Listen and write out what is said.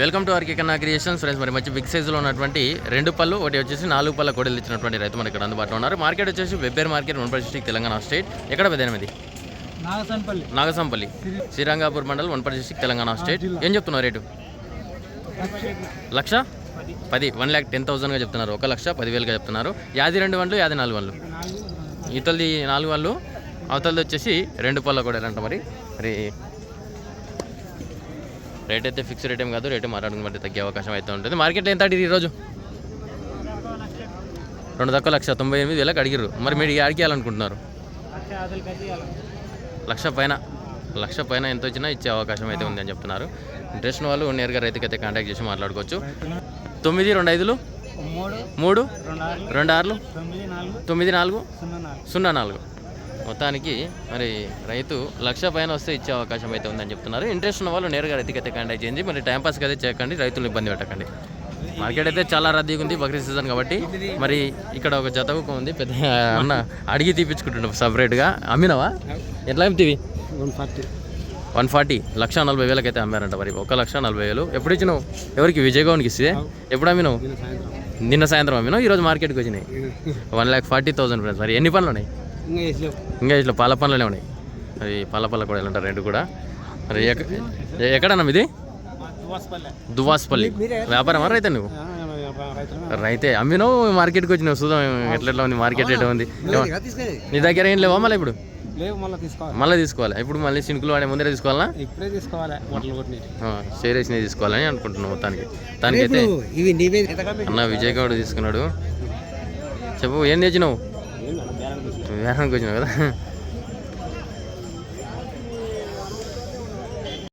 Welcome to RK Kanna creations friends మరి మంచి big సైజులో ఉన్నటువంటి రెండు పళ్ళు ఒకటి వచ్చేసి నాలుగు పళ్ళ కోడలు ఇచ్చినటువంటి రైతు మనకి ఇక్కడ అందుబాటులో ఉన్నారు. మార్కెట్ వచ్చేసి వెబ్బేర్ market Wanaparthy district Telangana state ఎక్కడ పెద్దనది Nagasanpalli. Nagasampalli Srirangapur mandal Wanaparthy district Telangana state ఏం చెప్తున్నారు రేటు? లక్ష. పది. వన్ ల్యాక్ టెన్ థౌసండ్గా చెప్తున్నారు. ఒక లక్ష పదివేలుగా చెప్తున్నారు. యాది రెండు వండ్లు యాది నాలుగు వండ్లు ఇతలది నాలుగు వాళ్ళు అవతలది వచ్చేసి రెండు పళ్ళ కూడా అంట మరి. మరి రేట్ అయితే ఫిక్స్ రేట్ ఏం కాదు రేటు మాట్లాడుకుని బట్టి తగ్గే అవకాశం అయితే ఉంటుంది. మార్కెట్లో ఎంత అడిగి ఈరోజు? రెండు తక్కువ లక్ష తొంభై ఎనిమిది వేలకు అడిగిర్రు. మరి మీరు ఆడికి లక్ష పైన లక్ష పైన ఎంత వచ్చినా ఇచ్చే అవకాశం అయితే ఉంది అని చెప్తున్నారు. ఇంట్రెస్ట్ వాళ్ళు నేరుగా రైతుకైతే కాంటాక్ట్ చేసి మాట్లాడుకోవచ్చు. తొమ్మిది రెండు ఐదులు? మూడు రెండు ఆరు రెండు ఆరులు? తొమ్మిది నాలుగు. సున్నా నాలుగు. మొత్తానికి మరి రైతు లక్ష పైన వస్తే ఇచ్చే అవకాశం అయితే ఉందని చెప్తున్నారు. ఇంట్రెస్ట్ ఉన్న వాళ్ళు నేరుగా రైతుకైతే కాంటాక్ట్ చేయండి. మరి టైం పాస్కి అయితే చేయకండి. రైతులను ఇబ్బంది పెట్టకండి. మార్కెట్ అయితే చాలా రద్దీగా ఉంది బక్రీద్ సీజన్ కాబట్టి. మరి ఇక్కడ ఒక జత ఉంది పెద్ద అన్న అడిగి తీపించుకుంటుండ సపరేట్గా. అమ్మినావా? ఎట్లా అమ్మితివి? One forty. One forty. Lakh నలభై వేలకి అయితే అమ్మారంట మరి. ఒక లక్ష నలభై వేలు. ఎప్పుడు ఇచ్చినావు? ఎవరికి? విజయ్ గౌన్కి ఇస్తే ఎప్పుడు అమ్మినావు? నిన్న సాయంత్రం. అమ్మినావు ఈరోజు మార్కెట్కి వచ్చినాయి. One lakh forty thousand friends. మరి ఎన్ని పనులు ఉన్నాయి? ఇంకా ఇట్లా పాల పనులనే ఉన్నాయి. మరి పాల పళ్ళ కూడా వెళ్ళంటారు రెండు కూడా. మరి ఎక్కడన్నా ఇది దువాసపల్లె వ్యాపారమా రైతే నువ్వు? రైతే. అమ్మినావు మార్కెట్కి వచ్చినావు. చూద్దాం ఎట్లా ఎట్లా ఉంది మార్కెట్ ఎట్లా ఉంది? నీ దగ్గర ఏం లేవా మళ్ళీ ఇప్పుడు? మళ్ళీ తీసుకోవాలి. ఇప్పుడు మళ్ళీ సినుకులు వాడే ముందరే తీసుకోవాలా? ఇప్పుడే తీసుకోవాలి షేర్ వేసినవి తీసుకోవాలని అనుకుంటున్నాం మొత్తానికి. దానికైతే ఇవి నీవే అన్న విజయ్ గౌడ్ తీసుకున్నాడు. చెప్పు ఏం తెచ్చినావు? వేరానికి వచ్చినావు కదా